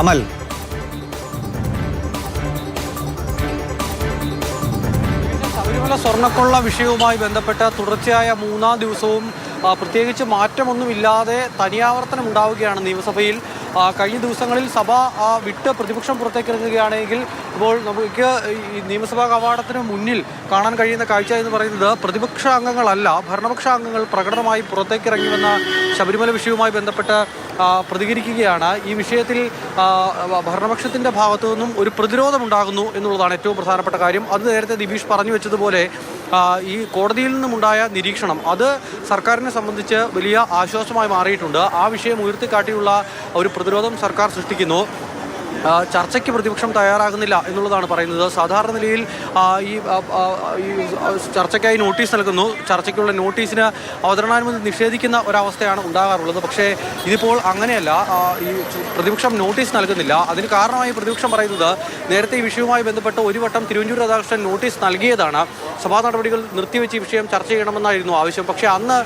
അമൽ ശബരിമല സ്വർണക്കൊള്ള വിഷയവുമായി ബന്ധപ്പെട്ട തുടർച്ചയായ മൂന്നാം ദിവസവും പ്രത്യേകിച്ച് മാറ്റമൊന്നുമില്ലാതെ തനിയാവർത്തനം ഉണ്ടാവുകയാണ് നിയമസഭയിൽ. കഴിഞ്ഞ ദിവസങ്ങളിൽ സഭ വിട്ട് പ്രതിപക്ഷം പുറത്തേക്ക് ഇറങ്ങുകയാണെങ്കിൽ ഇപ്പോൾ നമുക്ക് ഈ നിയമസഭാ കവാടത്തിന് മുന്നിൽ കാണാൻ കഴിയുന്ന കാഴ്ച എന്ന് പറയുന്നത് പ്രതിപക്ഷ അംഗങ്ങളല്ല ഭരണപക്ഷ അംഗങ്ങൾ പ്രകടനമായി പുറത്തേക്ക് ഇറങ്ങിവന്ന ശബരിമല വിഷയവുമായി ബന്ധപ്പെട്ട് പ്രതികരിക്കുകയാണ്. ഈ വിഷയത്തിൽ ഭരണപക്ഷത്തിന്റെ ഭാഗത്തു നിന്നും ഒരു പ്രതിരോധമുണ്ടാകുന്നു എന്നുള്ളതാണ് ഏറ്റവും പ്രധാനപ്പെട്ട കാര്യം. അത് നേരത്തെ ദിബീഷ് പറഞ്ഞു വെച്ചതുപോലെ ഈ കോടതിയിൽ നിന്നുമുണ്ടായ നിരീക്ഷണം അത് സർക്കാരിനെ സംബന്ധിച്ച് വലിയ ആശ്വാസമായി മാറിയിട്ടുണ്ട്. ആ വിഷയം ഉയർത്തിക്കാട്ടിയുള്ള ഒരു പ്രതിരോധം സർക്കാർ സൃഷ്ടിക്കുന്നു. ചർച്ചയ്ക്ക് പ്രതിപക്ഷം തയ്യാറാകുന്നില്ല എന്നുള്ളതാണ് പറയുന്നത്. സാധാരണ നിലയിൽ ഈ ചർച്ചയ്ക്കായി നോട്ടീസ് നൽകുന്നു. ചർച്ചയ്ക്കുള്ള നോട്ടീസിന് അവതരണാനുമതി നിഷേധിക്കുന്ന ഒരവസ്ഥയാണ് ഉണ്ടാകാറുള്ളത്. പക്ഷേ ഇതിപ്പോൾ അങ്ങനെയല്ല. ഈ പ്രതിപക്ഷം നോട്ടീസ് നൽകുന്നില്ല. അതിന് കാരണമായി പ്രതിപക്ഷം പറയുന്നത് നേരത്തെ ഈ വിഷയവുമായി ബന്ധപ്പെട്ട് ഒരു വട്ടം തിരുവഞ്ചൂർ രാധാകൃഷ്ണൻ നോട്ടീസ് നൽകിയതാണ്. സഭാ നടപടികൾ നിർത്തിവെച്ച് ഈ വിഷയം ചർച്ച ചെയ്യണമെന്നായിരുന്നു ആവശ്യം. പക്ഷേ അന്ന്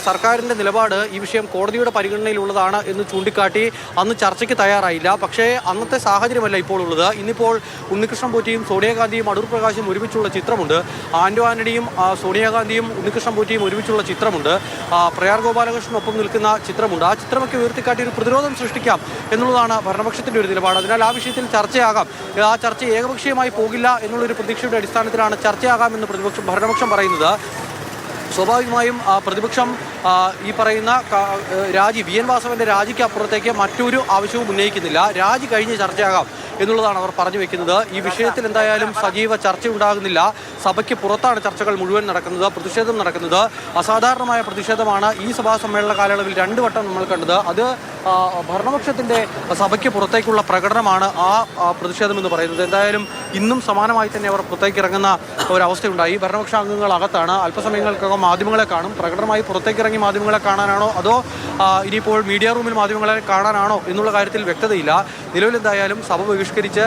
സർക്കാരിന്റെ നിലപാട് ഈ വിഷയം കോടതിയുടെ പരിഗണനയിലുള്ളതാണ് എന്ന് ചൂണ്ടിക്കാട്ടി അന്ന് ചർച്ചയ്ക്ക് തയ്യാറായില്ല. പക്ഷേ അന്നത്തെ സാഹചര്യമല്ല ഇപ്പോൾ ഉള്ളത് ഇന്നിപ്പോൾ ഉണ്ണികൃഷ്ണൻ പോറ്റിയും സോണിയാഗാന്ധിയും അടൂർ പ്രകാശും ഒരുമിച്ചുള്ള ചിത്രമുണ്ട്. ആൻഡോ ആന്റണിയും സോണിയാഗാന്ധിയും ഉണ്ണികൃഷ്ണൻ പോറ്റിയും ഒരുമിച്ചുള്ള ചിത്രമുണ്ട്. പ്രയാർ ഗോപാലകൃഷ്ണനൊപ്പം നിൽക്കുന്ന ചിത്രമുണ്ട്. ആ ചിത്രമൊക്കെ ഉയർത്തിക്കാട്ടി ഒരു പ്രതിരോധം സൃഷ്ടിക്കാം എന്നുള്ളതാണ് ഭരണപക്ഷത്തിന്റെ ഒരു നിലപാട്. അതിനാൽ ആ വിഷയത്തിൽ ചർച്ചയാകാം. ആ ചർച്ച ഏകപക്ഷീയമായി പോകില്ല എന്നുള്ളൊരു പ്രതീക്ഷയുടെ അടിസ്ഥാനത്തിലാണ് ചർച്ചയാകാമെന്ന് പ്രതിപക്ഷം ഭരണപക്ഷം പറയുന്നത്. സ്വാഭാവികമായും പ്രതിപക്ഷം ഈ പറയുന്ന രാജി വി. എൻ. വാസവന്റെ രാജിക്ക് അപ്പുറത്തേക്ക് മറ്റൊരു ആവശ്യവും ഉന്നയിക്കുന്നില്ല. രാജി കഴിഞ്ഞ് ചർച്ചയാകാം. എന്നുള്ളതാണ് അവർ പറഞ്ഞു വെക്കുന്നത്. ഈ വിഷയത്തിൽ എന്തായാലും സജീവ ചർച്ച ഉണ്ടാകുന്നില്ല സഭയ്ക്ക് പുറത്താണ് ചർച്ചകൾ മുഴുവൻ നടക്കുന്നത് പ്രതിഷേധം നടക്കുന്നത്. അസാധാരണമായ പ്രതിഷേധമാണ് ഈ സഭാ സമ്മേളന കാലയളവിൽ രണ്ട് വട്ടം നമ്മൾ കണ്ടത്. അത് ഭരണപക്ഷത്തിന്റെ സഭയ്ക്ക് പുറത്തേക്കുള്ള പ്രകടനമാണ് ആ പ്രതിഷേധം എന്ന് പറയുന്നത്. എന്തായാലും ഇന്നും സമാനമായി തന്നെ അവർ പുറത്തേക്ക് ഇറങ്ങുന്ന ഒരവസ്ഥയുണ്ടായി. ഭരണപക്ഷ അംഗങ്ങൾ അകത്താണ്. അല്പസമയങ്ങൾക്കകം മാധ്യമങ്ങളെ കാണും. പ്രകടനമായി പുറത്തേക്ക് ഇറങ്ങി മാധ്യമങ്ങളെ കാണാനാണോ? അതോ ഇനിയിപ്പോൾ മീഡിയ റൂമിൽ മാധ്യമങ്ങളെ കാണാനാണോ എന്നുള്ള കാര്യത്തിൽ വ്യക്തതയില്ല. നിലവിൽ എന്തായാലും സഭ ബഹിഷ്കരിച്ച്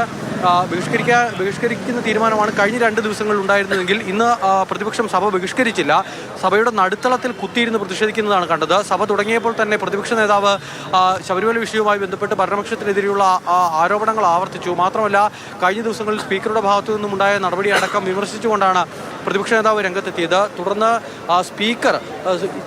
ബഹിഷ്കരിക്കാൻ ബഹിഷ്കരിക്കാൻ ബഹിഷ്കരിക്കുന്ന തീരുമാനമാണ് കഴിഞ്ഞ രണ്ട് ദിവസങ്ങളിൽ ഉണ്ടായിരുന്നതെങ്കിൽ ഇന്ന് പ്രതിപക്ഷം സഭ ബഹിഷ്കരിച്ചില്ല. സഭയുടെ നടുത്തളത്തിൽ കുത്തിയിരുന്ന് പ്രതിഷേധിക്കുന്നതാണ് കണ്ടത്. സഭ തുടങ്ങിയപ്പോൾ തന്നെ പ്രതിപക്ഷ നേതാവ് ശബരിമല വിഷയവുമായി ബന്ധപ്പെട്ട് ഭരണപക്ഷത്തിനെതിരെയുള്ള ആരോപണങ്ങൾ ആവർത്തിച്ചു. മാത്രമല്ല കഴിഞ്ഞ ദിവസങ്ങളിൽ സ്പീക്കറുടെ ഭാഗത്തു നിന്നും ഉണ്ടായ നടപടി അടക്കം വിമർശിച്ചുകൊണ്ടാണ് പ്രതിപക്ഷ നേതാവ് രംഗത്തെത്തിയത്. തുടർന്ന് സ്പീക്കർ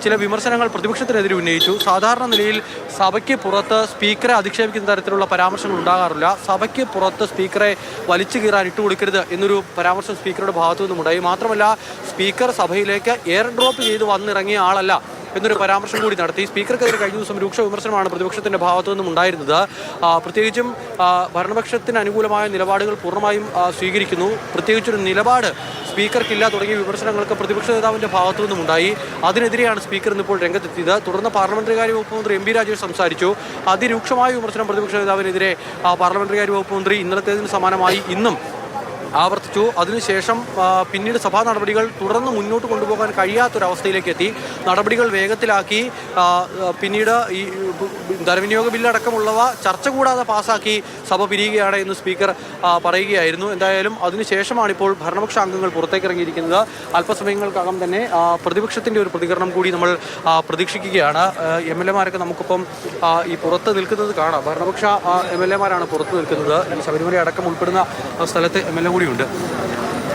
ചില വിമർശനങ്ങൾ പ്രതിപക്ഷത്തിനെതിരെ ഉന്നയിച്ചു. സാധാരണ നിലയിൽ സഭയ്ക്ക് പുറത്ത് സ്പീക്കറെ അധിക്ഷേപിക്കുന്ന തരത്തിലുള്ള പരാമർശങ്ങൾ ഉണ്ടാകാറില്ല. സഭയ്ക്ക് പുറത്ത് സ്പീക്കറെ വലിച്ചു കീറാൻ ഇട്ടുകൊടുക്കരുത് എന്നൊരു പരാമർശം സ്പീക്കറുടെ ഭാഗത്തു നിന്നുമുണ്ടായി മാത്രമല്ല സ്പീക്കർ സഭയിലേക്ക് എയർ ഡ്രോപ്പ് ചെയ്ത് വന്നിറങ്ങിയ ആളല്ല എന്നൊരു പരാമർശം കൂടി നടത്തി. സ്പീക്കർക്കെതിരെ കഴിഞ്ഞ ദിവസം രൂക്ഷ വിമർശനമാണ് പ്രതിപക്ഷത്തിന്റെ ഭാഗത്തു നിന്നും ഉണ്ടായിരുന്നത്. പ്രത്യേകിച്ചും ഭരണപക്ഷത്തിന് അനുകൂലമായ നിലപാടുകൾ പൂർണമായും സ്വീകരിക്കുന്നു. പ്രത്യേകിച്ചൊരു നിലപാട് സ്പീക്കർക്കില്ല തുടങ്ങിയ വിമർശനങ്ങൾക്ക് പ്രതിപക്ഷ നേതാവിന്റെ ഭാഗത്തു നിന്നും ഉണ്ടായി. അതിനെതിരെയാണ് സ്പീക്കർ ഇന്നിപ്പോൾ രംഗത്തെത്തിയത്. തുടർന്ന് പാർലമെന്ററി കാര്യ വകുപ്പ് മന്ത്രി എം പി രാജേഷ് സംസാരിച്ചു. അതിരൂക്ഷമായ വിമർശനം പ്രതിപക്ഷ നേതാവിനെതിരെ പാർലമെന്ററി കാര്യ വകുപ്പ് മന്ത്രി ഇന്നലത്തേതിന് സമാനമായി. ഇന്നും ആവർത്തിച്ചു. അതിനുശേഷം പിന്നീട് സഭാ നടപടികൾ തുടർന്ന് മുന്നോട്ട് കൊണ്ടുപോകാൻ കഴിയാത്തൊരവസ്ഥയിലേക്ക് എത്തി. നടപടികൾ വേഗത്തിലാക്കി പിന്നീട് ഈ ധനവിനിയോഗ ബില്ലടക്കമുള്ളവ ചർച്ച കൂടാതെ പാസാക്കി സഭ പിരിയുകയാണ് എന്ന് സ്പീക്കർ പറയുകയായിരുന്നു. എന്തായാലും അതിനുശേഷമാണ് ഇപ്പോൾ ഭരണപക്ഷ അംഗങ്ങൾ പുറത്തേക്ക് ഇറങ്ങിയിരിക്കുന്നത് അല്പസമയങ്ങൾക്കകം തന്നെ പ്രതിപക്ഷത്തിന്റെ ഒരു പ്രതികരണം കൂടി നമ്മൾ പ്രതീക്ഷിക്കുകയാണ്. എം എൽ എമാരൊക്കെ നമുക്കിപ്പം ഈ പുറത്ത് നിൽക്കുന്നത് കാണാം. ഭരണപക്ഷ എം എൽ എമാരാണ് പുറത്ത് നിൽക്കുന്നത്. ഈ ശബരിമല അടക്കം ഉൾപ്പെടുന്ന സ്ഥലത്ത് എം എൽ എ കൂടിയുണ്ട്.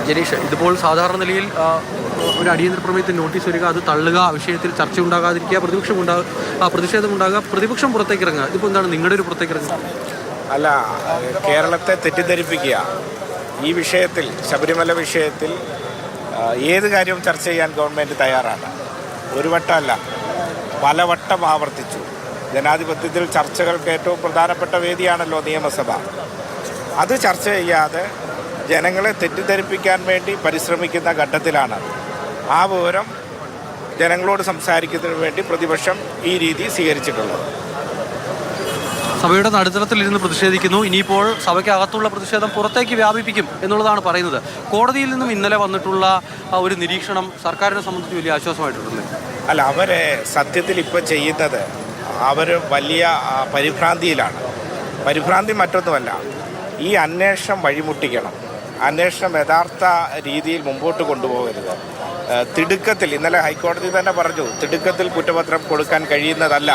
ജനീഷ് ഇതിപ്പോൾ സാധാരണ നിലയിൽ ഒരു അടിയന്തര പ്രമേയത്തിന് നോട്ടീസ് വരിക അത് തള്ളുക വിഷയത്തിൽ ചർച്ച ഉണ്ടാകാതിരിക്കുക പ്രതിപക്ഷം ഉണ്ടാകുക പ്രതിഷേധം ഉണ്ടാകുക പ്രതിപക്ഷം പുറത്തേക്ക് ഇറങ്ങുക. ഇതിപ്പോൾ എന്താണ് നിങ്ങളുടെ ഒരു പുറത്തേക്ക് ഇറങ്ങുക? അല്ല കേരളത്തെ തെറ്റിദ്ധരിപ്പിക്കുക. ഈ വിഷയത്തിൽ ശബരിമല വിഷയത്തിൽ ഏത് കാര്യവും ചർച്ച ചെയ്യാൻ ഗവൺമെന്റ് തയ്യാറാണ്. ഒരു വട്ടമല്ല പലവട്ടം ആവർത്തിച്ചു. ജനാധിപത്യത്തിൽ ചർച്ചകൾക്ക് ഏറ്റവും പ്രധാനപ്പെട്ട വേദിയാണല്ലോ നിയമസഭ. അത് ചർച്ച ചെയ്യാതെ ജനങ്ങളെ തെറ്റിദ്ധരിപ്പിക്കാൻ വേണ്ടി പരിശ്രമിക്കുന്ന ഘട്ടത്തിലാണ്. ആ വിവരം ജനങ്ങളോട് സംസാരിക്കുന്നതിന് വേണ്ടി പ്രതിപക്ഷം ഈ രീതി സ്വീകരിച്ചിട്ടുള്ളത്. സഭയുടെ നടുത്തളത്തിൽ ഇരുന്ന് പ്രതിഷേധിക്കുന്നു. ഇനിയിപ്പോൾ സഭയ്ക്കകത്തുള്ള പ്രതിഷേധം പുറത്തേക്ക് വ്യാപിപ്പിക്കും എന്നുള്ളതാണ് പറയുന്നത്. കോടതിയിൽ നിന്നും ഇന്നലെ വന്നിട്ടുള്ള ആ, ഒരു നിരീക്ഷണം സർക്കാരിനെ സംബന്ധിച്ച് വലിയ ആശ്വാസമായിട്ടുണ്ടല്ലേ? അല്ല അവരെ സത്യത്തിൽ ഇപ്പോൾ ചെയ്യുന്നത് അവർ വലിയ പരിഭ്രാന്തിയിലാണ്. പരിഭ്രാന്തി മറ്റൊന്നുമല്ല. ഈ അന്വേഷണം വഴിമുട്ടിക്കണം. അന്വേഷണം യഥാർത്ഥ രീതിയിൽ മുമ്പോട്ട് കൊണ്ടുപോകരുത്. തിടുക്കത്തിൽ ഇന്നലെ ഹൈക്കോടതി തന്നെ പറഞ്ഞു തിടുക്കത്തിൽ കുറ്റപത്രം കൊടുക്കാൻ കഴിയുന്നതല്ല.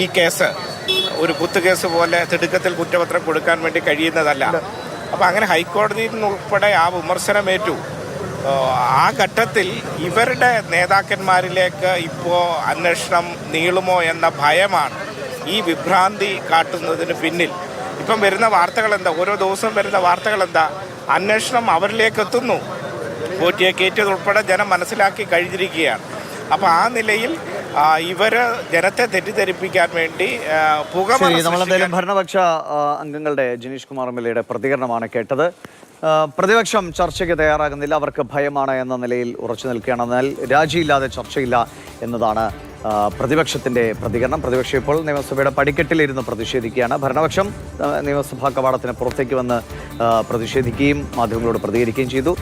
ഈ കേസ് ഒരു കുത്തുകേസ് പോലെ തിടുക്കത്തിൽ കുറ്റപത്രം കൊടുക്കാൻ വേണ്ടി കഴിയുന്നതല്ല. അപ്പം അങ്ങനെ ഹൈക്കോടതിയിൽ നിന്നുൾപ്പെടെ ആ വിമർശനമേറ്റു. ആ ഘട്ടത്തിൽ ഇവരുടെ നേതാക്കന്മാരിലേക്ക് ഇപ്പോൾ അന്വേഷണം നീളുമോ എന്ന ഭയമാണ് ഈ വിഭ്രാന്തി കാട്ടുന്നതിന് പിന്നിൽ. ഇപ്പം വരുന്ന വാർത്തകൾ എന്താ ഓരോ ദിവസവും വരുന്ന വാർത്തകൾ എന്താ അന്വേഷണം അവരിലേക്ക് എത്തുന്നു പോറ്റിയെ കയറ്റിയതുൾപ്പെടെ ജനം മനസ്സിലാക്കി കഴിഞ്ഞിരിക്കുകയാണ്. അപ്പോൾ ആ നിലയിൽ ഇവർ ജനത്തെ തെറ്റിദ്ധരിപ്പിക്കാൻ വേണ്ടി പുക നമ്മളെന്തായാലും ഭരണപക്ഷ അംഗങ്ങളുടെ ജിനീഷ് കുമാർ എം എൽ എയുടെ പ്രതികരണമാണ് കേട്ടത്. പ്രതിപക്ഷം ചർച്ചയ്ക്ക് തയ്യാറാകുന്നില്ല. അവർക്ക് ഭയമാണ് എന്ന നിലയിൽ ഉറച്ചു നിൽക്കുകയാണ്. എന്നാൽ രാജിയില്ലാതെ ചർച്ചയില്ല എന്നതാണ് പ്രതിപക്ഷത്തിന്റെ പ്രതികരണം. പ്രതിപക്ഷം ഇപ്പോൾ നിയമസഭയുടെ പടിക്കെട്ടിലിരുന്ന് പ്രതിഷേധിക്കുകയാണ്. ഭരണപക്ഷം നിയമസഭാ കവാടത്തിന് പുറത്തേക്ക് വന്ന് പ്രതിഷേധിക്കുകയും മാധ്യമങ്ങളോട് പ്രതികരിക്കുകയും ചെയ്തു.